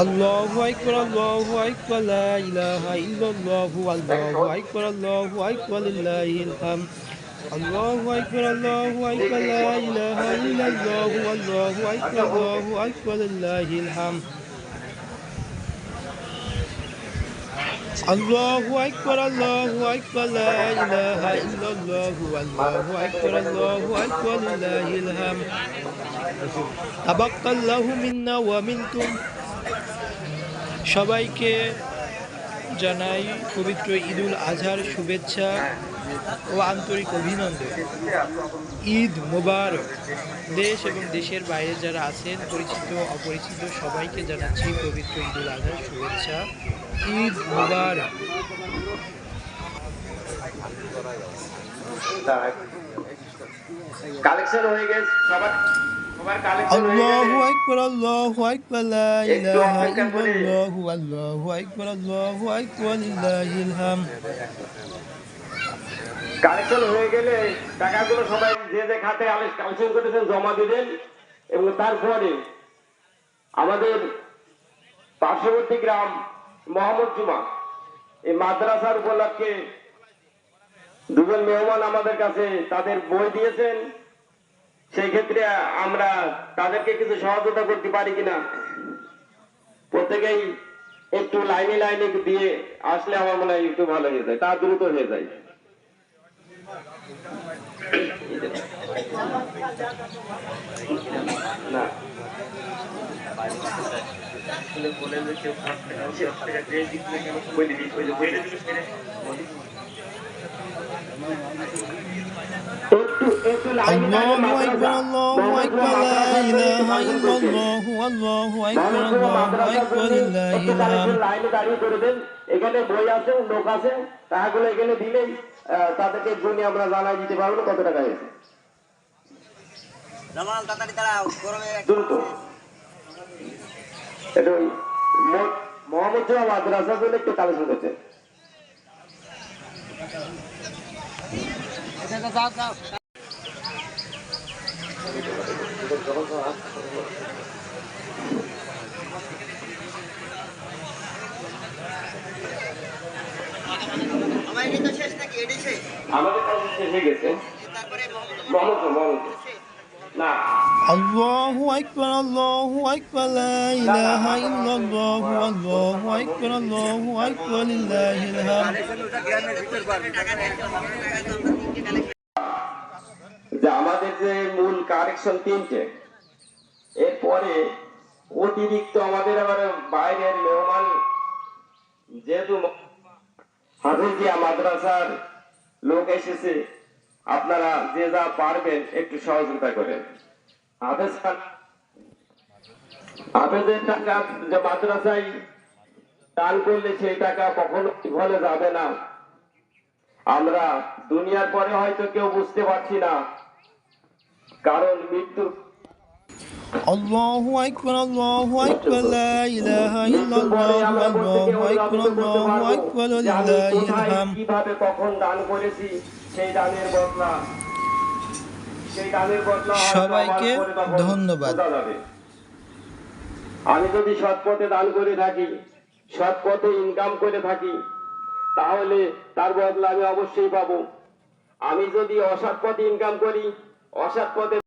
الله أكبر الله أكبر لا إله إلا الله الله أكبر الله أكبر لله الحمد الله أكبر الله أكبر لا إله إلا الله الله أكبر الله أكبر لله الحمد الله أكبر الله أكبر لا إله إلا الله والله أكبر الله أكبر لله الحمد تبقى الله منا ومنكم সবাইকে জানাই পবিত্র ঈদুল আজহার শুভেচ্ছা ও আন্তরিক অভিনন্দন। ঈদ মোবারক। দেশ এবং দেশের বাইরে যারা আছেন, পরিচিত, অপরিচিত, সবাইকে জানাচ্ছি পবিত্র ঈদুল আজহার শুভেচ্ছা। ঈদ মোবারক। কালেকশন হয়ে গেছে, সবার। আল্লাহু আকবার আল্লাহু আকবার লা ইলাহা ইল্লাল্লাহু আল্লাহু আকবার আল্লাহু আকবার লিল্লাহিল হামদ। কালেকশন হয়ে গেলে টাকাগুলো সবাই যে যে খাতে কালেকশন করেছেন জমা দিবেন এবং তারপরে আমাদের পার্শ্ববর্তী গ্রাম মোহাম্মদ জুমা এই মাদ্রাসার উপলক্ষে দুজন মেহমান আমাদের কাছে তাদের বই দিয়েছেন। সেই ক্ষেত্রে আমরা তাদেরকে কিছু সহযোগিতা করতে পারি কিনা প্রত্যেকেই একটু লাইনে লাইনে দিয়ে আসলে আমার মনে হয় একটু ভালো হয়ে যায় তা দ্রুত হয়ে যায় না একটু একটু লাইনে الله লাইনে أكبر الله أكبر لا إله إلا الله الله أكبر الله أكبر لله الحمد লাইনে দাঁড়িয়ে করে দেন এখানে বই আছে লোক আছে টাকাগুলো এখানে দিলেই আহ, তাদেরকে গুণে আমরা জানাই দিতে পারবো কত টাকা হয়েছে জামাল তাড়াতাড়ি দাঁড়াও গরমে দ্রুত এটা ওই মো- মোহাম্মদ জামা মাদ্রাসা বলে একটু কালেকশন করছে আমার এটি তো শেষ আমাদের কাছে শেষ হয়ে গেছে তারপরে মোহাম্মদ মোহাম্মদ জামা, মোহাম্মদ জামা। না الله أكبر الله أكبر لا إله إلا الله الله أكبر الله أكبر لله الحمد যে আমাদের যে মূল কারেকশন তিনটে, এরপরে অতিরিক্ত আমাদের আবার বাইরের মেহমান যেহেতু হাফিজিয়া মাদ্রাসার লোক এসেছে, আপনারা যে যা পারবেন একটু সহযোগিতা করেন। হাফেজ খান, হাফেজের টাকা যে মাদ্রাসায় দান করলে সেই টাকা কখনো ফলে যাবে না। আমরা দুনিয়ার পরে হয়তো কেউ বুঝতে পারছি না। কারণ মৃত্যুর الله أكبر الله أكبر لا إله إلا মৃত্যুর পরে الله আমরা প্রত্যেকে الله أكبر অনুধাবন করতে الله পারবো أكبر যে আমি لله কোথায় الحمد কিভাবে কখন দান করেছি সেই দানের বদলা সেই দানের বদলা হয়তো আমার সবাইকে পরে তখন ধন্যবাদ। বোঝা যাবে। আমি যদি সৎ পথে দান করে থাকি সৎ পথে ইনকাম করে থাকি তাহলে তার বদলা আমি অবশ্যই পাবো আমি যদি অসৎ পথে ইনকাম করি অসৎ পথে